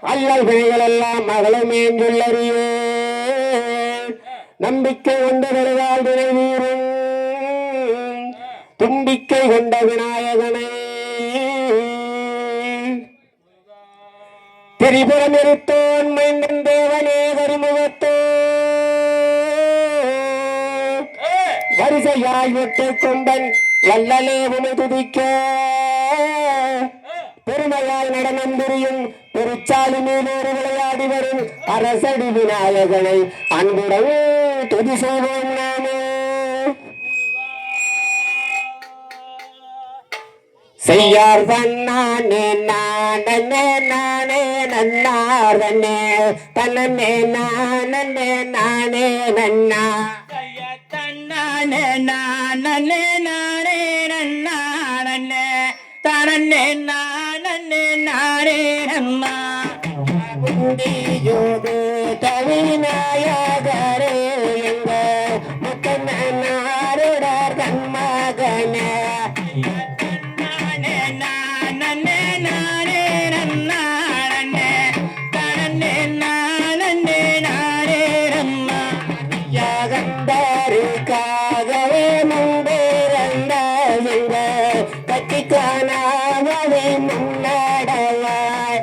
அல்லல் பிழைகள் எல்லாம் மகளும் ஏந்துள்ளறியே. நம்பிக்கை கொண்ட வருவாள் வினைவீரும் தும்பிக்கை கொண்ட விநாயகனே. திரிபுரம் இருத்தோன் மைந்தன் தேவனே வருமுகத்தோ. வரிசையாய் விட்டு கொண்டன் வல்லலே உனை துதிக்க. பெருமையால் நடனம் புரியும் திருச்சாலி மீதூறு விளையாடி வரும் அரசடி விநாயகனை அன்புடன் துதி செய்வோம் நாமே. செய்யார் தன்னானே நானே நானே நன்னாரனே தன்னே நானே நானே நன்னா. தன்னானே நானே முடியோது கவிநாயகரே எங்க முத்தன்னாரோட தன்மகனே. யாகந்தாருக்காகவே முன்பேறந்த கட்சிக்கானாகவே முன்னடவாய்.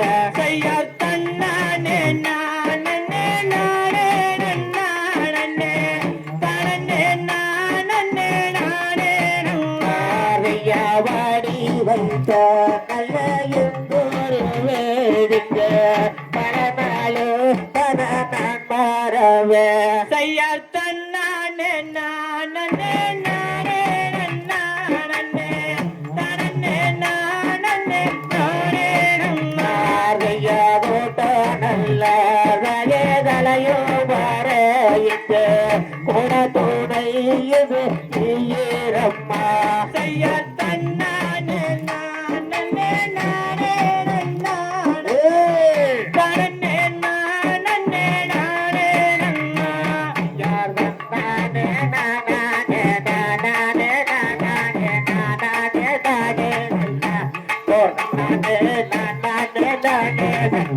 செய்யார் தன்னானே நானே நானே நன்னானே தனனே நானே நானே நம்மாரையா கூட்ட நல்ல வலே தலையோ வரையிட்டு குண துணை இது நீரம்மா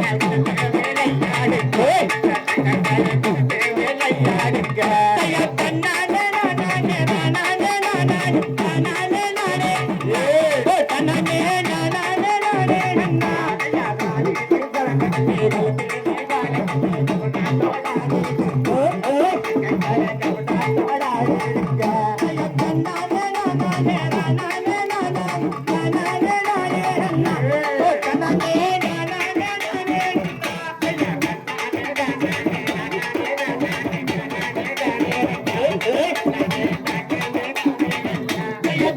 Yeah.